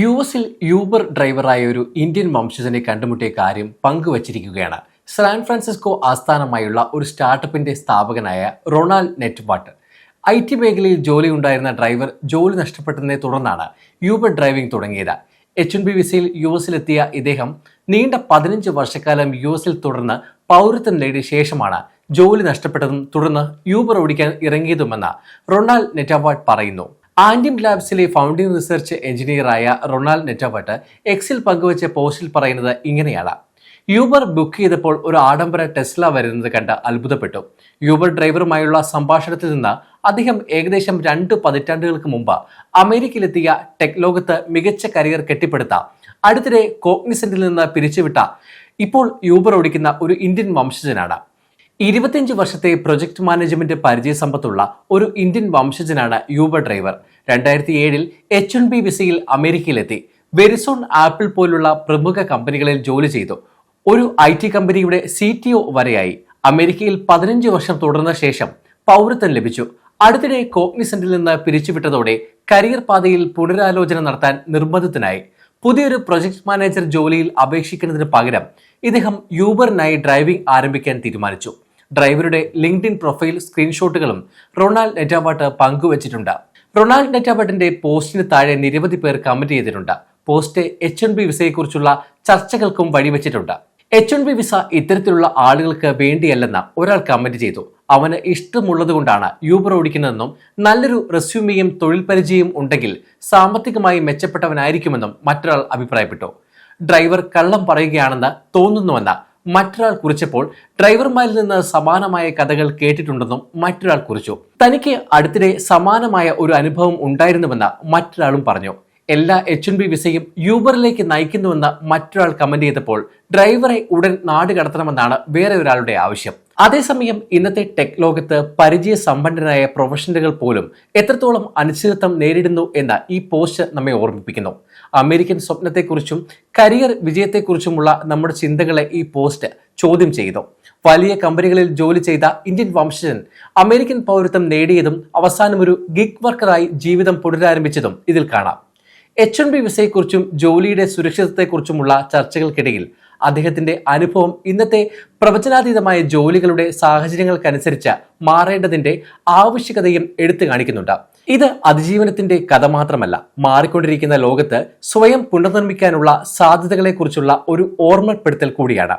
U എസിൽ Uber ഡ്രൈവറായ ഒരു ഇന്ത്യൻ വംശജനെ കണ്ടുമുട്ടിയ കാര്യം പങ്കുവച്ചിരിക്കുകയാണ്. സാൻ ഫ്രാൻസിസ്കോ ആസ്ഥാനമായുള്ള ഒരു സ്റ്റാർട്ടപ്പിന്റെ സ്ഥാപകനായ റൊണാൾഡ് നെറ്റ്വാട്ട് ഐ ടി മേഖലയിൽ ജോലി ഉണ്ടായിരുന്ന ഡ്രൈവർ ജോലി നഷ്ടപ്പെട്ടതിനെ തുടർന്നാണ് യൂബർ ഡ്രൈവിംഗ് തുടങ്ങിയത്. എച്ച് എൻ ബി വിസയിൽ യു എസിലെത്തിയ ഇദ്ദേഹം നീണ്ട പതിനഞ്ച് വർഷക്കാലം യു എസിൽ തുടർന്ന് പൗരത്വം നേടിയ ശേഷമാണ് ജോലി നഷ്ടപ്പെട്ടതും തുടർന്ന് യൂബർ ഓടിക്കാൻ ഇറങ്ങിയതുമെന്ന് റൊണാൾഡ് നെറ്റവാട്ട് പറയുന്നു. ആൻഡിം ലാബ്സിലെ ഫൗണ്ടിംഗ് റിസർച്ച് എഞ്ചിനീയറായ റൊണാൾഡ് നെറ്റവട്ട് എക്സിൽ പങ്കുവച്ച പോസ്റ്റിൽ പറയുന്നത് ഇങ്ങനെയാണ്. യൂബർ ബുക്ക് ചെയ്തപ്പോൾ ഒരു ആഡംബര ടെസ്ല വരുന്നത് കണ്ട് അത്ഭുതപ്പെട്ടു. യൂബർ ഡ്രൈവറുമായുള്ള സംഭാഷണത്തിൽ നിന്ന് അദ്ദേഹം ഏകദേശം രണ്ട് പതിറ്റാണ്ടുകൾക്ക് മുമ്പ് അമേരിക്കയിലെത്തിയ ടെക് ലോകത്ത് മികച്ച കരിയർ കെട്ടിപ്പടുത്ത അടുത്തിടെ കോഗ്നിസെന്റിൽ നിന്ന് പിരിച്ചുവിട്ട ഇപ്പോൾ യൂബർ ഓടിക്കുന്ന ഒരു ഇന്ത്യൻ വംശജനാണ്. ഇരുപത്തിയഞ്ച് വർഷത്തെ പ്രൊജക്ട് മാനേജ്മെന്റ് പരിചയ സമ്പത്തുള്ള ഒരു ഇന്ത്യൻ വംശജനാണ് യൂബർ ഡ്രൈവർ. രണ്ടായിരത്തി ഏഴിൽ എച്ച് എൻ ബി വിസയിൽ അമേരിക്കയിലെത്തി. വെരിസോൺ ആപ്പിൾ പോലുള്ള പ്രമുഖ കമ്പനികളിൽ ജോലി ചെയ്തു. ഒരു ഐ ടി കമ്പനിയുടെ സി ടി ഒ വരെയായി. അമേരിക്കയിൽ പതിനഞ്ച് വർഷം തുടർന്ന ശേഷം പൗരത്വം ലഭിച്ചു. അടുത്തിടെ കോഗ്നിസെന്റിൽ നിന്ന് പിരിച്ചുവിട്ടതോടെ കരിയർ പാതയിൽ പുനരാലോചന നടത്താൻ നിർബന്ധത്തിനായി പുതിയൊരു പ്രൊജക്ട് മാനേജർ ജോലിയിൽ അപേക്ഷിക്കുന്നതിന് പകരം ഇദ്ദേഹം യൂബറിനായി ഡ്രൈവിംഗ് ആരംഭിക്കാൻ തീരുമാനിച്ചു. ഡ്രൈവറുടെ ലിങ്ക്ഡിൻ പ്രൊഫൈൽ സ്ക്രീൻഷോട്ടുകളും റൊണാൾഡ് നെറ്റാബാട്ട് പങ്കുവച്ചിട്ടുണ്ട്. റൊണാൾഡ് നെറ്റാബാട്ടിന്റെ പോസ്റ്റിന് താഴെ നിരവധി പേർ കമന്റ് ചെയ്തിട്ടുണ്ട്. പോസ്റ്റ് എച്ച് എൻ ബി വിസയെക്കുറിച്ചുള്ള ചർച്ചകൾക്കും വഴിവെച്ചിട്ടുണ്ട്. എച്ച് എൻ ബി വിസ ഇത്തരത്തിലുള്ള ആളുകൾക്ക് വേണ്ടിയല്ലെന്ന് ഒരാൾ കമന്റ് ചെയ്തു. അവന് ഇഷ്ടമുള്ളതുകൊണ്ടാണ് യൂബർ ഓടിക്കുന്നതെന്നും നല്ലൊരു റെസ്യൂമിയും തൊഴിൽ പരിചയവും ഉണ്ടെങ്കിൽ സാമ്പത്തികമായി മെച്ചപ്പെട്ടവനായിരിക്കുമെന്നും മറ്റൊരാൾ അഭിപ്രായപ്പെട്ടു. ഡ്രൈവർ കള്ളം പറയുകയാണെന്ന് തോന്നുന്നുവെന്ന് മറ്റൊരാൾ കുറിച്ചപ്പോൾ ഡ്രൈവർമാരിൽ നിന്ന് സമാനമായ കഥകൾ കേട്ടിട്ടുണ്ടെന്നും മറ്റൊരാൾ കുറിച്ചു. തനിക്ക് അടുത്തിടെ സമാനമായ ഒരു അനുഭവം ഉണ്ടായിരുന്നുവെന്ന് മറ്റൊരാളും പറഞ്ഞു. എല്ലാ എച്ച് എൻ ബി വിസയും യൂബറിലേക്ക് നയിക്കുന്നുവെന്ന് മറ്റൊരാൾ കമന്റ് ചെയ്തപ്പോൾ ഡ്രൈവറെ ഉടൻ നാട് കടത്തണമെന്നാണ് വേറെ ഒരാളുടെ ആവശ്യം. അതേസമയം ഇന്നത്തെ ടെക് ലോകത്ത് പരിചയ സമ്പന്നരായ പ്രൊഫഷണലുകൾ പോലും എത്രത്തോളം അനിശ്ചിതത്വം നേരിടുന്നു എന്ന ഈ പോസ്റ്റ് നമ്മെ ഓർമ്മിപ്പിക്കുന്നു. അമേരിക്കൻ സ്വപ്നത്തെക്കുറിച്ചും കരിയർ വിജയത്തെക്കുറിച്ചുമുള്ള നമ്മുടെ ചിന്തകളെ ഈ പോസ്റ്റ് ചോദ്യം ചെയ്തു. വലിയ കമ്പനികളിൽ ജോലി ചെയ്ത ഇന്ത്യൻ വംശജൻ അമേരിക്കൻ പൗരത്വം നേടിയതും അവസാനം ഒരു ഗിഗ് വർക്കറായി ജീവിതം പുനരാരംഭിച്ചതും ഇതിൽ കാണാം. എച്ച് എൻ ബി വിസയെക്കുറിച്ചും ജോലിയുടെ സുരക്ഷിതത്വത്തെക്കുറിച്ചുമുള്ള ചർച്ചകൾക്കിടയിൽ അദ്ദേഹത്തിന്റെ അനുഭവം ഇന്നത്തെ പ്രവചനാതീതമായ ജോലികളുടെ സാഹചര്യങ്ങൾക്കനുസരിച്ച് മാറേണ്ടതിന്റെ ആവശ്യകതയും എടുത്തു കാണിക്കുന്നുണ്ട്. ഇത് അതിജീവനത്തിന്റെ കഥ മാത്രമല്ല മാറിക്കൊണ്ടിരിക്കുന്ന ലോകത്ത് സ്വയം പുനർനിർമ്മിക്കാനുള്ള സാധ്യതകളെക്കുറിച്ചുള്ള ഒരു ഓർമ്മപ്പെടുത്തൽ കൂടിയാണ്.